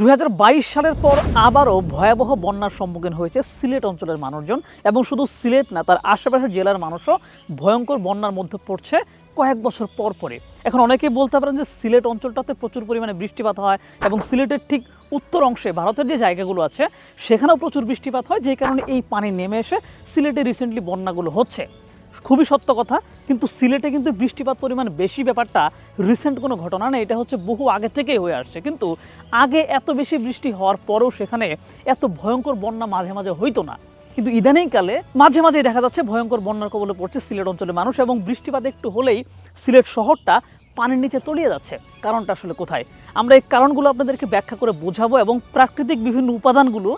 দু হাজার বাইশ সালের পর আবারও ভয়াবহ বন্যার সম্মুখীন হয়েছে সিলেট অঞ্চলের মানুষজন এবং শুধু সিলেট না, তার আশেপাশের জেলার মানুষও ভয়ঙ্কর বন্যার মধ্যে পড়ছে কয়েক বছর পর পরে। এখন অনেকেই বলতে পারেন যে সিলেট অঞ্চলটাতে প্রচুর পরিমাণে বৃষ্টিপাত হয় এবং সিলেটের ঠিক উত্তর অংশে ভারতের যে জায়গাগুলো আছে, সেখানেও প্রচুর বৃষ্টিপাত হয়, যে কারণে এই পানি নেমে এসে সিলেটে রিসেন্টলি বন্যাগুলো হচ্ছে। খুবই সত্য কথা, কিন্তু সিলেটে কিন্তু বৃষ্টিপাত পরিমাণ বেশি ব্যাপারটা রিসেন্ট কোনো ঘটনা না, এটা হচ্ছে বহু আগে থেকেই হয়ে আসছে। কিন্তু আগে এত বেশি বৃষ্টি হওয়ার পরেও সেখানে এত ভয়ঙ্কর বন্যা মাঝে মাঝে হইতো না। কিন্তু ইদানিংকালে মাঝে মাঝে দেখা যাচ্ছে ভয়ঙ্কর বন্যার কবলে পড়ছে সিলেট অঞ্চলের মানুষ এবং বৃষ্টিপাত একটু হলেই সিলেট শহরটা পানির নিচে তলিয়ে যাচ্ছে। কারণটা আসলে কোথায়? আমরা এই কারণগুলো আপনাদেরকে ব্যাখ্যা করে বোঝাবো এবং প্রাকৃতিক বিভিন্ন উপাদানগুলো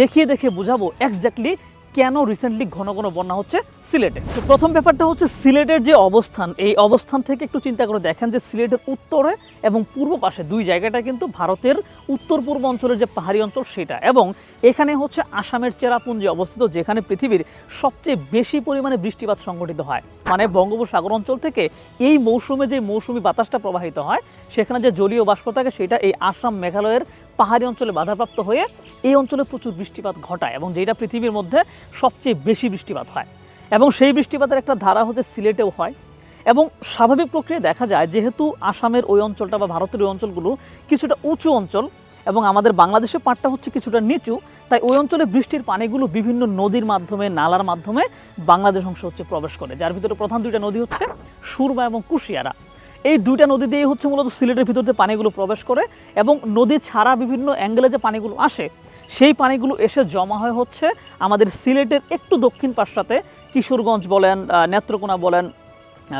দেখিয়ে দেখে বোঝাবো এক্স্যাক্টলি কেন রিসেন্টলি ঘন ঘন বন্যা হচ্ছে সিলেটে? তো প্রথম ব্যাপারটা হচ্ছে সিলেটের যে অবস্থান, এই অবস্থান থেকে একটু চিন্তা করে দেখেন যে সিলেটের উত্তরে এবং পূর্ব পাশে দুই জায়গাটা কিন্তু ভারতের উত্তর পূর্ব অঞ্চলের যে পাহাড়ি অঞ্চল সেটা এবং এখানে হচ্ছে আসামের চেরাপুঞ্জি অবস্থিত, যেখানে পৃথিবীর সবচেয়ে বেশি পরিমাণে বৃষ্টিপাত সংঘটিত হয়। মানে বঙ্গোপসাগর অঞ্চল থেকে এই মৌসুমে যে মৌসুমি বাতাসটা প্রবাহিত হয়, সেখানে যে জলীয় বাষ্প থাকে সেটা এই আসাম মেঘালয়ের পাহাড়ি অঞ্চলে বাধাপ্রাপ্ত হয়ে এই অঞ্চলে প্রচুর বৃষ্টিপাত ঘটায় এবং যেটা পৃথিবীর মধ্যে সবচেয়ে বেশি বৃষ্টিপাত হয়। এবং সেই বৃষ্টিপাতের একটা ধারা হচ্ছে সিলেটেও হয়। এবং স্বাভাবিক প্রক্রিয়া দেখা যায় যেহেতু আসামের ওই অঞ্চলটা বা ভারতের ওই অঞ্চলগুলো কিছুটা উঁচু অঞ্চল এবং আমাদের বাংলাদেশের পাটটা হচ্ছে কিছুটা নিচু, তাই ওই অঞ্চলে বৃষ্টির পানিগুলো বিভিন্ন নদীর মাধ্যমে, নালার মাধ্যমে বাংলাদেশ অংশ হচ্ছে প্রবেশ করে। যার ভিতরে প্রধান দুইটা নদী হচ্ছে সুরমা এবং কুশিয়ারা। এই দুইটা নদী দিয়েই হচ্ছে মূলত সিলেটের ভিতর পানিগুলো প্রবেশ করে এবং নদী ছাড়া বিভিন্ন অ্যাঙ্গেলে যে পানিগুলো আসে, সেই পানিগুলো এসে জমা হয়ে হচ্ছে আমাদের সিলেটের একটু দক্ষিণ পাশটাতে, কিশোরগঞ্জ বলেন নেত্রকোনা বলেন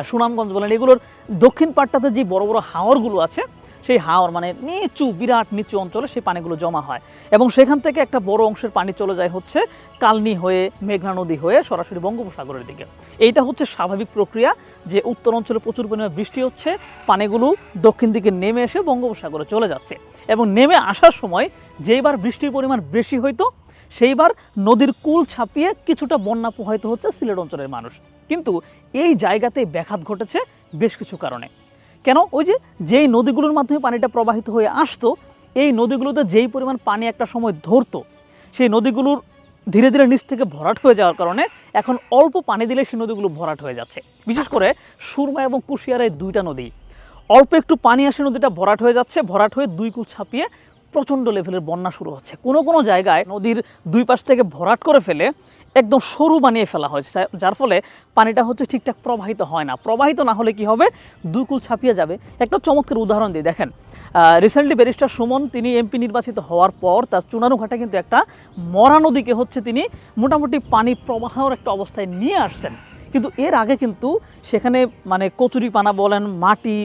সুনামগঞ্জ বলেন, এগুলোর দক্ষিণ পাটটাতে যে বড় বড় হাওরগুলো আছে সেই হাওর মানে নিচু, বিরাট নিচু অঞ্চলে সেই পানিগুলো জমা হয়। এবং সেখান থেকে একটা বড় অংশের পানি চলে যায় হচ্ছে কালনি হয়ে, মেঘনা নদী হয়ে সরাসরি বঙ্গোপসাগরের দিকে। এইটা হচ্ছে স্বাভাবিক প্রক্রিয়া যে উত্তর অঞ্চলে প্রচুর পরিমাণে বৃষ্টি হচ্ছে, পানিগুলো দক্ষিণ দিকে নেমে এসে বঙ্গোপসাগরে চলে যাচ্ছে। এবং নেমে আসার সময় যেইবার বৃষ্টির পরিমাণ বেশি হইতো, সেইবার নদীর কুল ছাপিয়ে কিছুটা বন্যা প্রবাহিত হচ্ছে সিলেট অঞ্চলের মানুষ। কিন্তু এই জায়গাতে ব্যাঘাত ঘটেছে বেশ কিছু কারণে। কেন? ওই যে যেই নদীগুলোর মাধ্যমে পানিটা প্রবাহিত হয়ে আসতো, এই নদীগুলোতে যেই পরিমাণ পানি একটা সময় ধরতো, সেই নদীগুলোর ধীরে ধীরে নিচ থেকে ভরাট হয়ে যাওয়ার কারণে এখন অল্প পানি দিলে সেই নদীগুলো ভরাট হয়ে যাচ্ছে। বিশেষ করে সুরমা এবং কুশিয়ার এই দুইটা নদী। অল্প একটু পানি আসে নদীটা ভরাট হয়ে যাচ্ছে, ভরাট হয়ে দুই কুল ছাপিয়ে প্রচণ্ড লেভেলের বন্যা শুরু হচ্ছে। কোনো কোনো জায়গায় নদীর দুই পাশ থেকে ভরাট করে ফেলে একদম সরু বানিয়ে ফেলা হয়েছে যার ফলে পানিটা হচ্ছে ঠিকঠাক প্রবাহিত হয় না। প্রবাহিত না হলে কি হবে? দুই কুল ছাপিয়ে যাবে। একটা চমৎকার উদাহরণ দিই দেখেন। রিসেন্টলি ব্যারিস্টার সুমন, তিনি এমপি নির্বাচিত হওয়ার পর তার চুনারুঘাটে কিন্তু একটা মরা নদীকে হচ্ছে তিনি মোটামুটি পানি প্রবাহর একটা অবস্থায় নিয়ে আসছেন। কিন্তু এর আগে কিন্তু সেখানে মানে কচুরি পানা বলেন, মাটি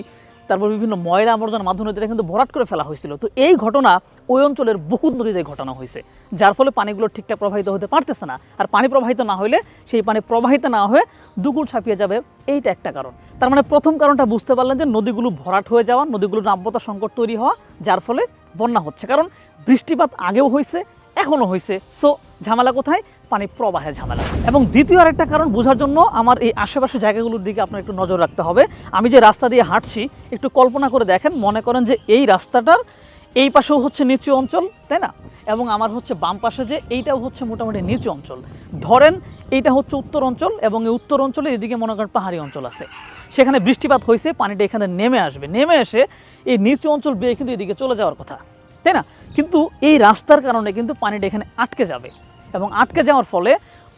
তারপর বিভিন্ন ময়লা আবর্জনার মাধ্যমে এটা কিন্তু ভরাট করে ফেলা হয়েছিল। তো এই ঘটনা ওই অঞ্চলের বহুত নদীতে ঘটনা হয়েছে। যার ফলে পানিগুলো ঠিকঠাক প্রবাহিত হতে পারতেছে না। আর পানি প্রবাহিত না হলে সেই পানি প্রবাহিত না হয়ে দুগুল ছাপিয়ে যাবে। এইটা একটা কারণ। তার মানে প্রথম কারণটা বুঝতে পারলেন যে নদীগুলো ভরাট হয়ে যাওয়া, নদীগুলোর নাব্যতা সংকট তৈরি হওয়া, যার ফলে বন্যা হচ্ছে। কারণ বৃষ্টিপাত আগেও হয়েছে, এখনও হয়েছে। সো ঝামেলা কোথায়? পানি প্রবাহে ঝামেলা। এবং দ্বিতীয় আরেকটা কারণ, বোঝার জন্য আমার এই আশেপাশে জায়গাগুলোর দিকে আপনার একটু নজর রাখতে হবে। আমি যে রাস্তা দিয়ে হাঁটছি, একটু কল্পনা করে দেখেন, মনে করেন যে এই রাস্তাটার এই পাশেও হচ্ছে নিচু অঞ্চল, তাই না? এবং আমার হচ্ছে বাম পাশে যে এইটাও হচ্ছে মোটামুটি নিচু অঞ্চল। ধরেন এইটা হচ্ছে উত্তর অঞ্চল এবং এই উত্তর অঞ্চলে এদিকে মনে করেন পাহাড়ি অঞ্চল আছে। সেখানে বৃষ্টিপাত হয়েছে, পানিটা এখানে নেমে আসবে। নেমে এসে এই নিচু অঞ্চল বেয়ে কিন্তু এদিকে চলে যাওয়ার কথা, তাই না? কিন্তু এই রাস্তার কারণে কিন্তু পানিটা এখানে আটকে যাবে। এবং আটকে যাওয়ার ফলে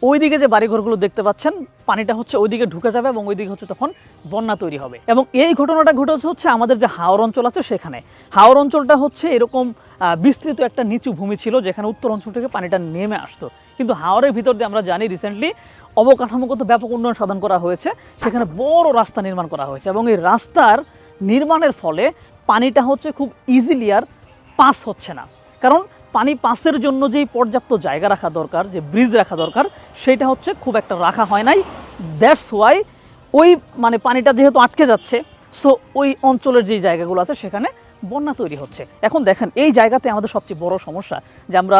ওইদিকে যে বাড়িঘরগুলো দেখতে পাচ্ছেন, পানিটা হচ্ছে ওইদিকে ঢুকে যাবে এবং ওইদিকে হচ্ছে তখন বন্যা তৈরি হবে। এবং এই ঘটনাটা ঘটেছে হচ্ছে আমাদের যে হাওর অঞ্চল আছে সেখানে। হাওর অঞ্চলটা হচ্ছে এরকম বিস্তৃত একটা নিচু ভূমি ছিল যেখানে উত্তর অঞ্চল থেকে পানিটা নেমে আসতো। কিন্তু হাওরের ভিতর দিয়ে আমরা জানি রিসেন্টলি অবকাঠামোগত ব্যাপক উন্নয়ন সাধন করা হয়েছে। সেখানে বড় রাস্তা নির্মাণ করা হয়েছে এবং এই রাস্তার নির্মাণের ফলে পানিটা হচ্ছে খুব ইজিলি আর পাস হচ্ছে না। কারণ পানি পাসের জন্য যেই পর্যাপ্ত জায়গা রাখা দরকার, যে ব্রিজ রাখা দরকার, সেটা হচ্ছে খুব একটা রাখা হয় নাই। দ্যাটস ওয়াই ওই মানে পানিটা যেহেতু আটকে যাচ্ছে সো ওই অঞ্চলের যে জায়গাগুলো আছে সেখানে বন্যা তৈরি হচ্ছে। এখন দেখেন, এই জায়গাতে আমাদের সবচেয়ে বড় সমস্যা যে আমরা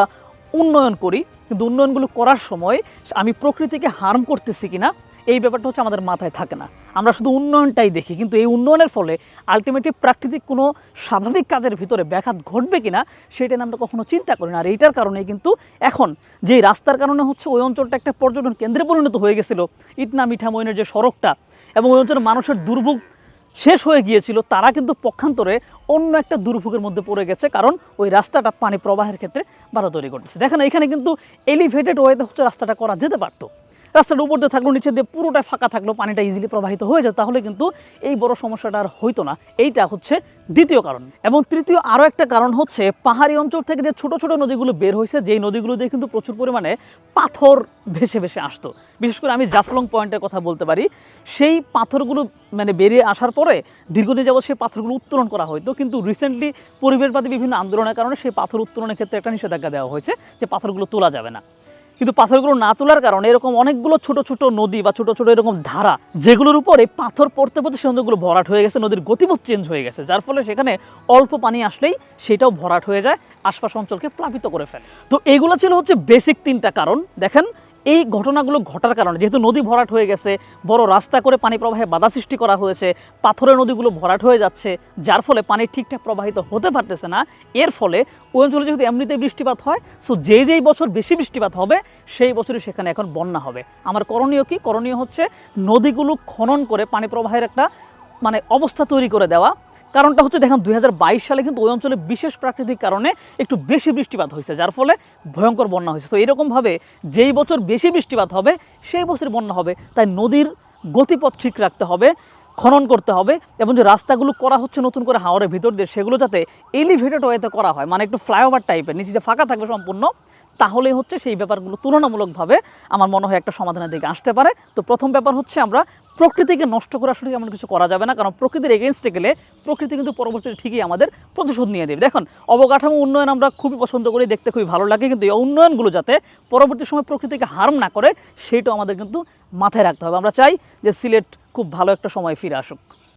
উন্নয়ন করি, কিন্তু উন্নয়নগুলো করার সময় আমি প্রকৃতিকে হার্ম করতেছি কিনা এই ব্যাপারটা হচ্ছে আমাদের মাথায় থাকে না। আমরা শুধু উন্নয়নটাই দেখি, কিন্তু এই উন্নয়নের ফলে আলটিমেটলি প্রাকৃতিক কোনো স্বাভাবিক কাজের ভিতরে ব্যাঘাত ঘটবে কিনা, সেটা নিয়ে আমরা কখনো চিন্তা করি না। আর এইটার কারণে কিন্তু এখন যেই রাস্তার কারণে হচ্ছে ওই অঞ্চলটা একটা পর্যটন কেন্দ্রে পরিণত হয়ে গেছিল, ইটনা মিঠামইনের যে সড়কটা, এবং ওই অঞ্চলের মানুষের দুর্ভোগ শেষ হয়ে গিয়েছিল, তারা কিন্তু পক্ষান্তরে অন্য একটা দুর্ভোগের মধ্যে পড়ে গেছে, কারণ ওই রাস্তাটা পানি প্রবাহের ক্ষেত্রে বাধা তৈরি করতেছে দেখেন, এখানে কিন্তু এলিভেটেড ওয়েতে হচ্ছে রাস্তাটা করা যেতে পারতো। রাস্তাটা উপর দিয়ে থাকল নিচে দিয়ে পুরোটা ফাঁকা থাকল, পানিটা ইজিলি প্রবাহিত হয়ে যেত, তাহলে কিন্তু এই বড় সমস্যাটা আর হইতো না। এইটা হচ্ছে দ্বিতীয় কারণ। এবং তৃতীয়, আরও একটা কারণ হচ্ছে পাহাড়ি অঞ্চল থেকে যে ছোট ছোট নদীগুলো বের হয়েছে, যেই নদীগুলো দিয়ে কিন্তু প্রচুর পরিমাণে পাথর ভেসে ভেসে আসতো। বিশেষ করে আমি জাফলং পয়েন্টের কথা বলতে পারি, সেই পাথরগুলো মানে বেরিয়ে আসার পরে দীর্ঘদিন যাবত সেই পাথরগুলো উত্তোলন করা হতো কিন্তু রিসেন্টলি পরিবেশবাদী বিভিন্ন আন্দোলনের কারণে সেই পাথর উত্তোলনের ক্ষেত্রে একটা নিষেধাজ্ঞা দেওয়া হয়েছে যে পাথরগুলো তোলা যাবে না। কিন্তু পাথরগুলো না তোলার কারণে এরকম অনেকগুলো ছোট ছোট নদী বা ছোট ছোট এরকম ধারা যেগুলোর উপরে পাথর পড়তে পড়তে সে নদীগুলো ভরাট হয়ে গেছে, নদীর গতিপথ চেঞ্জ হয়ে গেছে, যার ফলে সেখানে অল্প পানি আসলেই সেটাও ভরাট হয়ে যায়, আশপাশ অঞ্চলকে প্লাবিত করে ফেলে। তো এগুলো ছিল হচ্ছে বেসিক তিনটা কারণ। দেখেন এই ঘটনাগুলো ঘটার কারণে, যেহেতু নদী ভরাট হয়ে গেছে, বড় রাস্তা করে পানি প্রবাহে বাধা সৃষ্টি করা হয়েছে, পাথরের নদীগুলো ভরাট হয়ে যাচ্ছে, যার ফলে পানি ঠিকঠাক প্রবাহিত হতে পারতেছে না। এর ফলে ওই অঞ্চলে যেহেতু এমনিতেই বৃষ্টিপাত হয় সো যেই যেই বছর বেশি বৃষ্টিপাত হবে, সেই বছরই সেখানে এখন বন্যা হবে। আমার করণীয় কি? করণীয় হচ্ছে নদীগুলো খনন করে পানি প্রবাহের একটা মানে অবস্থা তৈরি করে দেওয়া। কারণটা হচ্ছে দেখেন দুই সালে কিন্তু ওই অঞ্চলে বিশেষ প্রাকৃতিক কারণে একটু বেশি বৃষ্টিপাত হয়েছে, যার ফলে ভয়ঙ্কর বন্যা হয়েছে। তো এরকমভাবে যেই বছর বেশি বৃষ্টিপাত হবে, সেই বছর বন্যা হবে। তাই নদীর গতিপথ ঠিক রাখতে হবে, খনন করতে হবে এবং যে রাস্তাগুলো করা হচ্ছে নতুন করে হাওড়ের ভিতর দিয়ে, সেগুলো যাতে এলিভেটেড ওয়েতে করা হয় মানে একটু ফ্লাইওভার টাইপের নিচে যে ফাঁকা থাকবে সম্পূর্ণ তাহলে হচ্ছে সেই ব্যাপারগুলো তুলনামূলকভাবে আমার মনে হয় একটা সমাধানের দিকে আসতে পারে। তো প্রথম ব্যাপার হচ্ছে আমরা প্রকৃতিকে নষ্ট করে আসলে এমন কিছু করা যাবে না, কারণ প্রকৃতির এগেনস্টে গেলে প্রকৃতি কিন্তু পরবর্তীতে ঠিকই আমাদের প্রতিশোধ নিয়ে দেবে দেখুন, অবকাঠামো উন্নয়ন আমরা খুবই পছন্দ করি, দেখতে খুবই ভালো লাগে, কিন্তু এই উন্নয়নগুলো যাতে পরবর্তী সময় প্রকৃতিকে হার্ম না করে, সেটাও আমাদের কিন্তু মাথায় রাখতে হবে। আমরা চাই যে সিলেট খুব ভালো একটা সময় ফিরে আসুক।